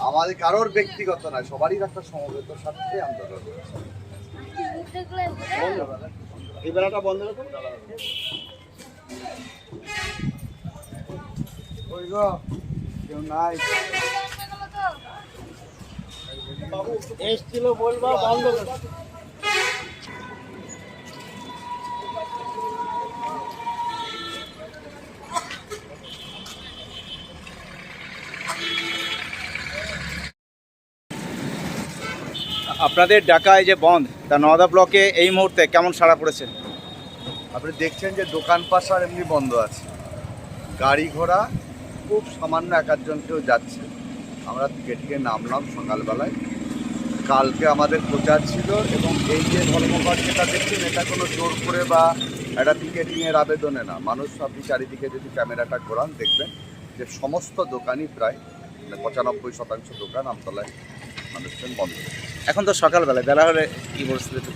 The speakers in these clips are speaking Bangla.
আমাদের কারোর ব্যক্তিগত নয় সবারই একটা সমবেত স্বার্থে আন্দোলন বন্ধ এসছিল বলবা বন্ধ আপনাদের ডাকায় যে বন্ধ তা নওদা ব্লকে এই মুহূর্তে কেমন সাড়া পড়েছে? আপনি দেখছেন যে দোকান পাশার এমনি বন্ধ আছে। গাড়ি ঘোড়া খুব সামান্য এক আধজন কেউ যাচ্ছে। আমরা থেকে থেকে নামলাম সকালবেলায়। কালকে আমাদের প্রচার ছিল এবং এই যে ধর্মঘট যেটা দেখছেন এটা কোনো জোর করে বা একটা টিকেটিংয়ের আবেদনে না। মানুষ আপনি চারিদিকে যদি ক্যামেরাটা ঘোরান দেখবেন যে সমস্ত দোকানই প্রায় মানে পঁচানব্বই শতাংশ দোকান আমতলায় মানুষজন বন্ধ। এখন তো সকালবেলায় বেলা হলে কি পরিস্থিতি?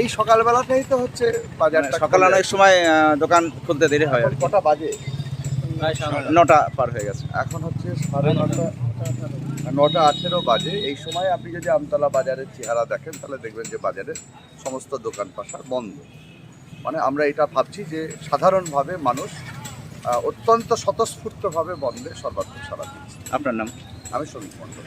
এই সকালবেলাতেই তো হচ্ছে বাজারটা মানে সকাল অনেক সময় দোকান খুলতে দেরি হয় আর কটা বাজে? নটা। পার হয়ে গেছে। এখন হচ্ছে সাড়ে নটা নটা। আঠেরো বাজে। এই সময় আপনি যদি আমতলা বাজারের চেহারা দেখেন তাহলে দেখবেন যে বাজারের সমস্ত দোকান পাশা বন্ধ। মানে আমরা এটা ভাবছি যে সাধারণভাবে মানুষ অত্যন্ত স্বতঃস্ফূর্তভাবে বন্ধে সর্বাত্মক সারা দিচ্ছে। আপনার নাম? আমি সমীপ মণ্ডল।